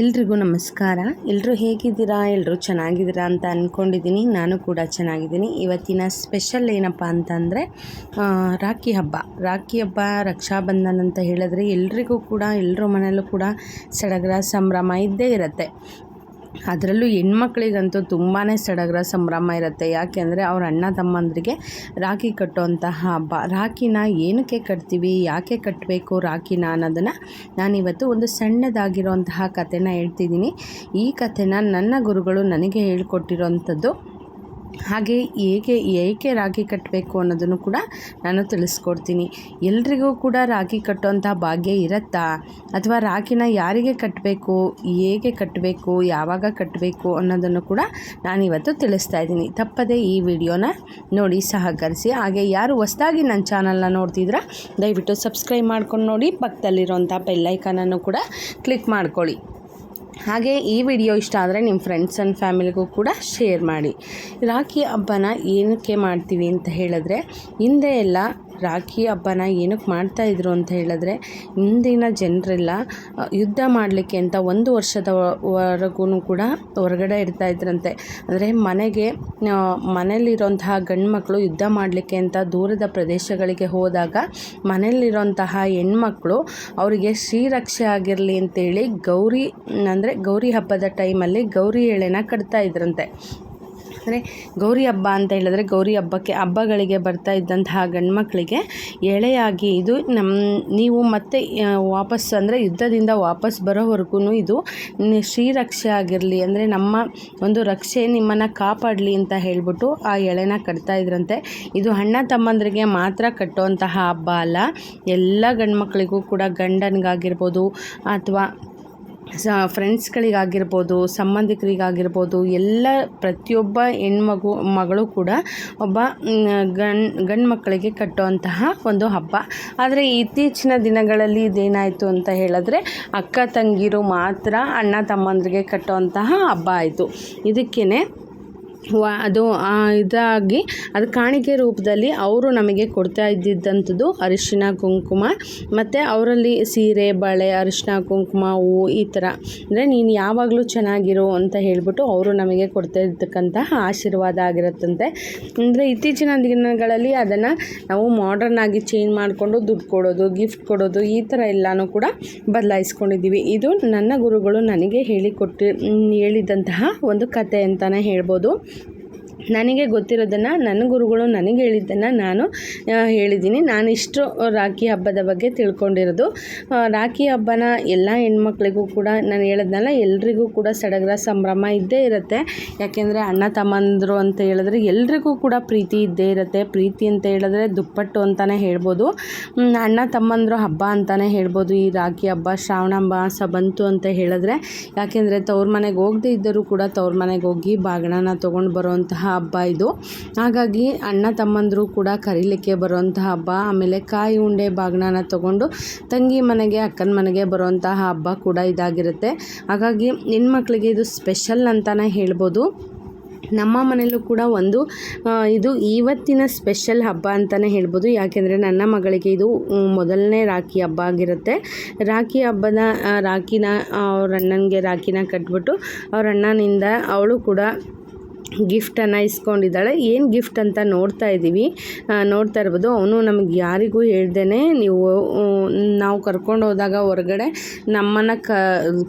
ಎಲ್ರಿಗೂ ನಮಸ್ಕಾರ. ಎಲ್ಲರೂ ಹೇಗಿದ್ದೀರಾ? ಎಲ್ಲರೂ ಚೆನ್ನಾಗಿದ್ದೀರಾ ಅಂತ ಅಂದ್ಕೊಂಡಿದ್ದೀನಿ ನಾನು ಕೂಡ ಚೆನ್ನಾಗಿದ್ದೀನಿ. ಇವತ್ತಿನ ಸ್ಪೆಷಲ್ ಏನಪ್ಪ ಅಂತಂದರೆ ರಾಖಿ ಹಬ್ಬ. ರಾಖಿ ಹಬ್ಬ, ರಕ್ಷಾಬಂಧನ್ ಅಂತ ಹೇಳಿದ್ರೆ ಎಲ್ರಿಗೂ ಕೂಡ ಎಲ್ಲರ ಮನೆಯಲ್ಲೂ ಕೂಡ ಸಡಗರ ಸಂಭ್ರಮ ಇದ್ದೇ ಇರುತ್ತೆ. ಅದರಲ್ಲೂ ಹೆಣ್ಮಕ್ಳಿಗಂತೂ ತುಂಬಾ ಸಡಗರ ಸಂಭ್ರಮ ಇರುತ್ತೆ. ಯಾಕೆಂದರೆ ಅವ್ರ ಅಣ್ಣ ತಮ್ಮಂದ್ರಿಗೆ ರಾಖಿ ಕಟ್ಟುವಂತಹ ಹಬ್ಬ. ರಾಖಿನ ಏನಕ್ಕೆ ಕಟ್ತೀವಿ? ಯಾಕೆ ಕಟ್ಟಬೇಕು ರಾಖಿನ ಅನ್ನೋದನ್ನು ನಾನಿವತ್ತು ಒಂದು ಸಣ್ಣದಾಗಿರುವಂತಹ ಕಥೆನ ಹೇಳ್ತಿದ್ದೀನಿ. ಈ ಕಥೆನ ನನ್ನ ಗುರುಗಳು ನನಗೆ ಹೇಳ್ಕೊಟ್ಟಿರೋವಂಥದ್ದು ಹಾಗೆ ಹೇಗೆ ಏಕೆ ರಾಗಿ ಕಟ್ಟಬೇಕು ಅನ್ನೋದನ್ನು ಕೂಡ ನಾನು ತಿಳಿಸ್ಕೊಡ್ತೀನಿ. ಎಲ್ರಿಗೂ ಕೂಡ ರಾಗಿ ಕಟ್ಟುವಂಥ ಭಾಗ್ಯ ಇರುತ್ತಾ? ಅಥವಾ ರಾಗಿನ ಯಾರಿಗೆ ಕಟ್ಟಬೇಕು, ಹೇಗೆ ಕಟ್ಟಬೇಕು, ಯಾವಾಗ ಕಟ್ಟಬೇಕು ಅನ್ನೋದನ್ನು ಕೂಡ ನಾನಿವತ್ತು ತಿಳಿಸ್ತಾ ಇದ್ದೀನಿ. ತಪ್ಪದೇ ಈ ವಿಡಿಯೋನ ನೋಡಿ ಸಹಕರಿಸಿ. ಹಾಗೆ ಯಾರು ಹೊಸ್ದಾಗಿ ನನ್ನ ಚಾನಲ್ನ ನೋಡ್ತಿದ್ರ ದಯವಿಟ್ಟು ಸಬ್ಸ್ಕ್ರೈಬ್ ಮಾಡ್ಕೊಂಡು ನೋಡಿ. ಪಕ್ಕದಲ್ಲಿರುವಂಥ ಬೆಲ್ಲೈಕನನ್ನು ಕೂಡ ಕ್ಲಿಕ್ ಮಾಡ್ಕೊಳ್ಳಿ. ಹಾಗೆ ಈ ವಿಡಿಯೋ ಇಷ್ಟ ಆದರೆ ನಿಮ್ಮ ಫ್ರೆಂಡ್ಸ್ ಆ್ಯಂಡ್ ಫ್ಯಾಮಿಲಿಗೂ ಕೂಡ ಶೇರ್ ಮಾಡಿ. ರಾಖಿ ಹಬ್ಬನ ಏನಕ್ಕೆ ಮಾಡ್ತೀವಿ ಅಂತ ಹೇಳಿದ್ರೆ, ಹಿಂದೆ ಎಲ್ಲ ರಾಖಿ ಹಬ್ಬನ ಏನಕ್ಕೆ ಮಾಡ್ತಾ ಇದ್ರು ಅಂತ ಹೇಳಿದ್ರೆ ಇಂದಿನ ಜನರೆಲ್ಲ ಯುದ್ಧ ಮಾಡಲಿಕ್ಕೆ ಅಂತ ಒಂದು ವರ್ಷದವರೆಗೂ ಕೂಡ ಹೊರಗಡೆ ಇರ್ತಾ ಇದ್ರಂತೆ. ಅಂದರೆ ಮನೆಗೆ ಮನೆಯಲ್ಲಿರೋಂತಹ ಗಂಡು ಮಕ್ಕಳು ಯುದ್ಧ ಮಾಡಲಿಕ್ಕೆ ಅಂತ ದೂರದ ಪ್ರದೇಶಗಳಿಗೆ ಹೋದಾಗ ಮನೆಯಲ್ಲಿರೋಂತಹ ಹೆಣ್ಮಕ್ಳು ಅವರಿಗೆ ಶ್ರೀರಕ್ಷೆ ಆಗಿರಲಿ ಅಂತೇಳಿ ಗೌರಿ, ಅಂದರೆ ಗೌರಿ ಹಬ್ಬದ ಟೈಮಲ್ಲಿ ಗೌರಿ ಎಳೆನ ಕಟ್ತಾ ಇದ್ರಂತೆ. ಅಂದರೆ ಗೌರಿ ಹಬ್ಬ ಅಂತ ಹೇಳಿದ್ರೆ ಗೌರಿ ಹಬ್ಬಕ್ಕೆ ಹಬ್ಬಗಳಿಗೆ ಬರ್ತಾ ಇದ್ದಂತಹ ಗಂಡ್ಮಕ್ಳಿಗೆ ಎಳೆಯಾಗಿ ಇದು ನಮ್ಮ ನೀವು ಮತ್ತೆ ವಾಪಸ್ ಅಂದರೆ ಯುದ್ಧದಿಂದ ವಾಪಸ್ ಬರೋವರೆಗೂ ಇದು ಶ್ರೀರಕ್ಷೆ ಆಗಿರಲಿ, ಅಂದರೆ ನಮ್ಮ ಒಂದು ರಕ್ಷೆ ನಿಮ್ಮನ್ನು ಕಾಪಾಡಲಿ ಅಂತ ಹೇಳಿಬಿಟ್ಟು ಆ ಎಳೆನ ಕಟ್ತಾ ಇದ್ರಂತೆ. ಇದು ಅಣ್ಣ ತಮ್ಮಂದ್ರಿಗೆ ಮಾತ್ರ ಕಟ್ಟುವಂತಹ ಹಬ್ಬ ಅಲ್ಲ, ಎಲ್ಲ ಗಂಡ್ಮಕ್ಳಿಗೂ ಕೂಡ ಗಂಡನಿಗಾಗಿರ್ಬೋದು, ಅಥವಾ ಸ ಫ್ರೆಂಡ್ಸ್ಗಳಿಗಾಗಿರ್ಬೋದು ಸಂಬಂಧಿಕರಿಗಾಗಿರ್ಬೋದು, ಎಲ್ಲ ಪ್ರತಿಯೊಬ್ಬ ಹೆಣ್ಮಗು, ಮಗಳು ಕೂಡ ಒಬ್ಬ ಗಂಡು ಗಂಡು ಮಕ್ಕಳಿಗೆ ಕಟ್ಟುವಂತಹ ಒಂದು ಹಬ್ಬ. ಆದರೆ ಇತ್ತೀಚಿನ ದಿನಗಳಲ್ಲಿ ಇದೇನಾಯಿತು ಅಂತ ಹೇಳಿದ್ರೆ, ಅಕ್ಕ ತಂಗಿರು ಮಾತ್ರ ಅಣ್ಣ ತಮ್ಮಂದ್ರಿಗೆ ಕಟ್ಟುವಂತಹ ಹಬ್ಬ ಆಯಿತು. ಇದಕ್ಕೇ ವ, ಅದು ಇದಾಗಿ, ಅದು ಕಾಣಿಕೆ ರೂಪದಲ್ಲಿ ಅವರು ನಮಗೆ ಕೊಡ್ತಾ ಇದ್ದಿದ್ದಂಥದ್ದು ಅರಿಶಿನ, ಕುಂಕುಮ. ಮತ್ತು ಅವರಲ್ಲಿ ಸೀರೆ, ಬಳೆ, ಅರಿಶಿನ, ಕುಂಕುಮ, ಹೂವು ಈ ಥರ. ಅಂದರೆ ನೀನು ಯಾವಾಗಲೂ ಚೆನ್ನಾಗಿರು ಅಂತ ಹೇಳಿಬಿಟ್ಟು ಅವರು ನಮಗೆ ಕೊಡ್ತಾ ಇರ್ತಕ್ಕಂತಹ ಆಶೀರ್ವಾದ ಆಗಿರುತ್ತಂತೆ. ಅಂದರೆ ಇತ್ತೀಚಿನ ದಿನಗಳಲ್ಲಿ ಅದನ್ನು ನಾವು ಮಾಡರ್ನ್ ಆಗಿ ಚೇಂಜ್ ಮಾಡಿಕೊಂಡು ದುಡ್ಡು ಕೊಡೋದು ಗಿಫ್ಟ್ ಕೊಡೋದು ಈ ಥರ ಎಲ್ಲನೂ ಕೂಡ ಬದಲಾಯಿಸ್ಕೊಂಡಿದ್ದೀವಿ. ಇದು ನನ್ನ ಗುರುಗಳು ನನಗೆ ಹೇಳಿಕೊಟ್ಟಿ, ಹೇಳಿದಂತಹ ಒಂದು ಕತೆ ಅಂತಲೇ ಹೇಳ್ಬೋದು. ನನಗೆ ಗೊತ್ತಿರೋದನ್ನು ನನ್ನ ಗುರುಗಳು ನನಗೆ ಹೇಳಿದ್ದನ್ನು ನಾನು ಹೇಳಿದ್ದೀನಿ. ನಾನು ಇಷ್ಟು ರಾಖಿ ಹಬ್ಬದ ಬಗ್ಗೆ ತಿಳ್ಕೊಂಡಿರೋದು. ರಾಖಿ ಹಬ್ಬನ ಎಲ್ಲ ಹೆಣ್ಮಕ್ಳಿಗೂ ಕೂಡ ನಾನು ಹೇಳಿದ್ನಲ್ಲ, ಎಲ್ರಿಗೂ ಕೂಡ ಸಡಗರ ಸಂಭ್ರಮ ಇದ್ದೇ ಇರುತ್ತೆ. ಯಾಕೆಂದರೆ ಅಣ್ಣ ತಮ್ಮಂದರು ಅಂತ ಹೇಳಿದ್ರೆ ಎಲ್ರಿಗೂ ಕೂಡ ಪ್ರೀತಿ ಇದ್ದೇ ಇರುತ್ತೆ. ಪ್ರೀತಿ ಅಂತ ಹೇಳಿದ್ರೆ ದುಪ್ಪಟ್ಟು ಅಂತಲೇ ಹೇಳ್ಬೋದು. ಅಣ್ಣ ತಮ್ಮಂದರು ಹಬ್ಬ ಅಂತಲೇ ಹೇಳ್ಬೋದು. ಈ ರಾಖಿ ಹಬ್ಬ, ಶ್ರಾವಣ ಮಾಸ ಬಂತು ಅಂತ ಹೇಳಿದ್ರೆ, ಯಾಕೆಂದರೆ ತವ್ರ ಮನೆಗೆ ಹೋಗದೇ ಇದ್ದರೂ ಕೂಡ ತವ್ರ ಮನೆಗೆ ಹೋಗಿ ಬಾಗಣನ ತೊಗೊಂಡು ಬರುವಂತಹ ಹಬ್ಬ ಇದು. ಹಾಗಾಗಿ ಅಣ್ಣ ತಮ್ಮಂದರು ಕೂಡ ಕರೀಲಿಕ್ಕೆ ಬರುವಂಥ ಹಬ್ಬ, ಆಮೇಲೆ ಕಾಯಿ ಉಂಡೆ ಬಾಗ್ನಾನ ತಗೊಂಡು ತಂಗಿ ಮನೆಗೆ, ಅಕ್ಕನ ಮನೆಗೆ ಬರುವಂತಹ ಹಬ್ಬ ಕೂಡ ಇದಾಗಿರುತ್ತೆ. ಹಾಗಾಗಿ ಹೆಣ್ಮಕ್ಳಿಗೆ ಇದು ಸ್ಪೆಷಲ್ ಅಂತಲೇ ಹೇಳ್ಬೋದು. ನಮ್ಮ ಮನೆಯಲ್ಲೂ ಕೂಡ ಒಂದು ಇದು ಇವತ್ತಿನ ಸ್ಪೆಷಲ್ ಹಬ್ಬ ಅಂತಲೇ ಹೇಳ್ಬೋದು. ಯಾಕೆಂದರೆ ನನ್ನ ಮಗಳಿಗೆ ಇದು ಮೊದಲನೇ ರಾಖಿ ಹಬ್ಬ ಆಗಿರುತ್ತೆ. ರಾಖಿ ಹಬ್ಬದ ರಾಖಿನ ಅವ್ರ ಅಣ್ಣನಿಗೆ ರಾಖಿನ ಕಟ್ಬಿಟ್ಟು ಅವ್ರ ಅಣ್ಣನಿಂದ ಅವಳು ಕೂಡ ಗಿಫ್ಟನ್ನು ಇಸ್ಕೊಂಡಿದ್ದಾಳೆ. ಏನು ಗಿಫ್ಟ್ ಅಂತ ನೋಡ್ತಾ ಇದ್ದೀವಿ. ನೋಡ್ತಾ ಇರ್ಬೋದು. ಅವನು ನಮಗೆ ಯಾರಿಗೂ ಹೇಳ್ದೇ ನೀವು ನಾವು ಕರ್ಕೊಂಡು ಹೋದಾಗ ಹೊರಗಡೆ ನಮ್ಮನ್ನು ಕ,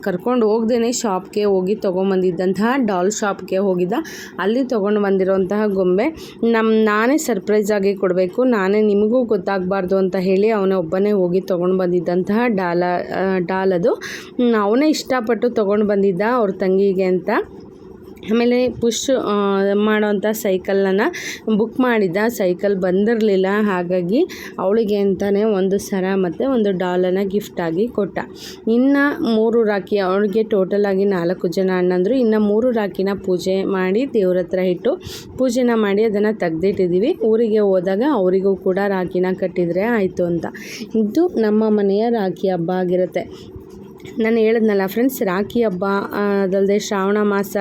ಕರ್ಕೊಂಡು ಹೋಗ್ದೇ ಶಾಪ್ಗೆ ಹೋಗಿ ತೊಗೊಂಬಂದಿದ್ದಂತಹ ಡಾಲ್ ಶಾಪ್ಗೆ ಹೋಗಿದ್ದ. ಅಲ್ಲಿ ತೊಗೊಂಡು ಬಂದಿರೋಂತಹ ಗೊಂಬೆ ನಮ್ಮ ನಾನೇ ಸರ್ಪ್ರೈಸಾಗಿ ಕೊಡಬೇಕು. ನಾನೇ ನಿಮಗೂ ಗೊತ್ತಾಗಬಾರ್ದು ಅಂತ ಹೇಳಿ ಅವನೇ ಒಬ್ಬನೇ ಹೋಗಿ ತೊಗೊಂಡು ಬಂದಿದ್ದಂತಹ ಡಾಲ ಡಾಲ್ ಅದು. ಅವನೇ ಇಷ್ಟಪಟ್ಟು ತೊಗೊಂಡು ಬಂದಿದ್ದ ಅವ್ರ ತಂಗಿಗೆ ಅಂತ. ಆಮೇಲೆ ಪುಷ್ ಮಾಡೋವಂಥ ಸೈಕಲನ್ನು ಬುಕ್ ಮಾಡಿದ್ದ. ಸೈಕಲ್ ಬಂದಿರಲಿಲ್ಲ. ಹಾಗಾಗಿ ಅವಳಿಗೆ ಅಂತಲೇ ಒಂದು ಸರ ಮತ್ತು ಒಂದು ಡಾಲನ್ನು ಗಿಫ್ಟಾಗಿ ಕೊಟ್ಟ. ಇನ್ನು ಮೂರು ರಾಖಿ, ಅವಳಿಗೆ ಟೋಟಲಾಗಿ ನಾಲ್ಕು ಜನ ಅಣ್ಣಂದರು. ಇನ್ನು ಮೂರು ರಾಖಿನ ಪೂಜೆ ಮಾಡಿ ದೇವ್ರ ಹತ್ರ ಇಟ್ಟು ಪೂಜೆನ ಮಾಡಿ ಅದನ್ನು ತೆಗ್ದಿಟ್ಟಿದ್ದೀವಿ ಊರಿಗೆ ಹೋದಾಗ ಅವರಿಗೂ ಕೂಡ ರಾಖಿನ ಕಟ್ಟಿದರೆ ಆಯಿತು ಅಂತ. ಇದು ನಮ್ಮ ಮನೆಯ ರಾಖಿ ಹಬ್ಬ ಆಗಿರುತ್ತೆ. ನಾನು ಹೇಳಿದ್ನಲ್ಲ ಫ್ರೆಂಡ್ಸ್ ರಾಖಿ ಹಬ್ಬ ಅದಲ್ಲದೆ ಶ್ರಾವಣ ಮಾಸ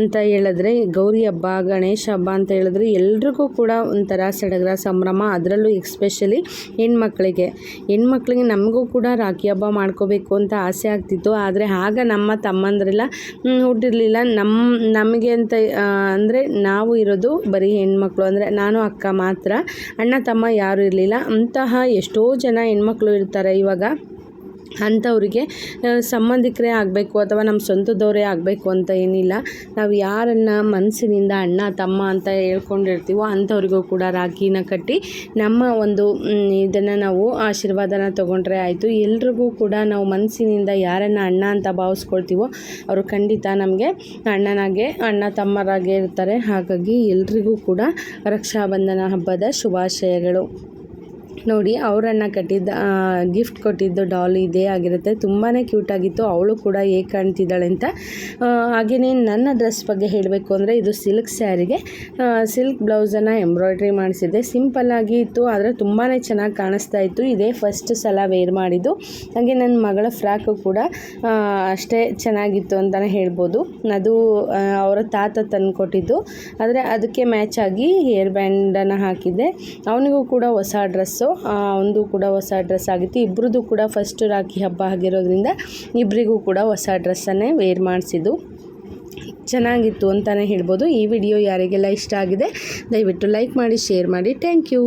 ಅಂತ ಹೇಳಿದ್ರೆ, ಗೌರಿ ಹಬ್ಬ, ಗಣೇಶ ಹಬ್ಬ ಅಂತ ಹೇಳಿದ್ರೆ ಎಲ್ರಿಗೂ ಕೂಡ ಒಂಥರ ಸಡಗರ ಸಂಭ್ರಮ, ಅದರಲ್ಲೂ ಎಕ್ಸ್ಪೆಷಲಿ ಹೆಣ್ಮಕ್ಳಿಗೆ. ಹೆಣ್ಮಕ್ಳಿಗೆ ನಮಗೂ ಕೂಡ ರಾಖಿ ಹಬ್ಬ ಮಾಡ್ಕೋಬೇಕು ಅಂತ ಆಸೆ ಆಗ್ತಿತ್ತು. ಆದರೆ ಆಗ ನಮ್ಮ ತಮ್ಮಂದ್ರೆಲ್ಲ ಹುಟ್ಟಿರಲಿಲ್ಲ. ನಮ್ಮ ನಮಗೆ ಅಂತ ಅಂದರೆ ನಾವು ಇರೋದು ಬರೀ ಹೆಣ್ಮಕ್ಳು. ಅಂದರೆ ನಾನು, ಅಕ್ಕ ಮಾತ್ರ, ಅಣ್ಣ, ತಮ್ಮ ಯಾರೂ ಇರಲಿಲ್ಲ. ಅಂತಹ ಎಷ್ಟೋ ಜನ ಹೆಣ್ಮಕ್ಳು ಇರ್ತಾರೆ ಇವಾಗ. ಅಂಥವ್ರಿಗೆ ಸಂಬಂಧಿಕರೇ ಆಗಬೇಕು ಅಥವಾ ನಮ್ಮ ಸ್ವಂತದವರೇ ಆಗಬೇಕು ಅಂತ ಏನಿಲ್ಲ. ನಾವು ಯಾರನ್ನು ಮನಸ್ಸಿನಿಂದ ಅಣ್ಣ, ತಮ್ಮ ಅಂತ ಹೇಳ್ಕೊಂಡಿರ್ತೀವೋ ಅಂಥವ್ರಿಗೂ ಕೂಡ ರಾಖಿನ ಕಟ್ಟಿ ನಮ್ಮ ಒಂದು ಇದನ್ನು ನಾವು ಆಶೀರ್ವಾದನ ತೊಗೊಂಡ್ರೆ ಆಯಿತು. ಎಲ್ರಿಗೂ ಕೂಡ ನಾವು ಮನಸ್ಸಿನಿಂದ ಯಾರನ್ನು ಅಣ್ಣ ಅಂತ ಭಾವಿಸ್ಕೊಳ್ತೀವೋ ಅವರು ಖಂಡಿತ ನಮಗೆ ಅಣ್ಣನಾಗೆ, ಅಣ್ಣ ತಮ್ಮರಾಗೆ ಇರ್ತಾರೆ. ಹಾಗಾಗಿ ಎಲ್ರಿಗೂ ಕೂಡ ರಕ್ಷಾಬಂಧನ ಹಬ್ಬದ ಶುಭಾಶಯಗಳು. ನೋಡಿ, ಅವರನ್ನು ಕಟ್ಟಿದ್ದ ಗಿಫ್ಟ್ ಕೊಟ್ಟಿದ್ದು ಡಾಲ್ ಇದೇ ಆಗಿರುತ್ತೆ. ತುಂಬಾ ಕ್ಯೂಟಾಗಿತ್ತು ಅವಳು ಕೂಡ ಹೇಗೆ ಕಾಣ್ತಿದ್ದಾಳೆ ಅಂತ ಹಾಗೆಯೇ ನನ್ನ ಡ್ರೆಸ್ ಬಗ್ಗೆ ಹೇಳಬೇಕು ಅಂದರೆ ಇದು ಸಿಲ್ಕ್ ಸ್ಯಾರಿಗೆ ಸಿಲ್ಕ್ ಬ್ಲೌಸನ್ನು ಎಂಬ್ರಾಯ್ಡ್ರಿ ಮಾಡಿಸಿದ್ದೆ. ಸಿಂಪಲ್ಲಾಗಿ ಇತ್ತು, ಆದರೆ ತುಂಬಾ ಚೆನ್ನಾಗಿ ಕಾಣಿಸ್ತಾ ಇತ್ತು. ಇದೇ ಫಸ್ಟ್ ಸಲ ವೇರ್ ಮಾಡಿದ್ದು. ಹಾಗೆ ನನ್ನ ಮಗಳ ಫ್ರಾಕು ಕೂಡ ಅಷ್ಟೇ ಚೆನ್ನಾಗಿತ್ತು ಅಂತಲೇ ಹೇಳ್ಬೋದು. ಅದು ಅವರ ತಾತ ತಂದು ಕೊಟ್ಟಿದ್ದು ಆದರೆ ಅದಕ್ಕೆ ಮ್ಯಾಚ್ ಆಗಿ ಹೇರ್ ಬ್ಯಾಂಡನ್ನು ಹಾಕಿದ್ದೆ. ಅವನಿಗೂ ಕೂಡ ಹೊಸ ಡ್ರೆಸ್ಸು ಒಂದು ಕೂಡ ಹೊಸ ಡ್ರೆಸ್ ಆಗಿತ್ತು. ಇಬ್ಬರದ್ದು ಕೂಡ ಫಸ್ಟ್ ರಾಖಿ ಹಬ್ಬ ಆಗಿರೋದ್ರಿಂದ ಇಬ್ಬರಿಗೂ ಕೂಡ ಹೊಸ ಡ್ರೆಸ್ಸನ್ನೇ ವೇರ್ ಮಾಡಿಸಿದ್ದು. ಚೆನ್ನಾಗಿತ್ತು ಅಂತಲೇ ಹೇಳ್ಬೋದು. ಈ ವಿಡಿಯೋ ಯಾರಿಗೆಲ್ಲ ಇಷ್ಟ ಆಗಿದೆ, ದಯವಿಟ್ಟು ಲೈಕ್ ಮಾಡಿ ಶೇರ್ ಮಾಡಿ. Thank you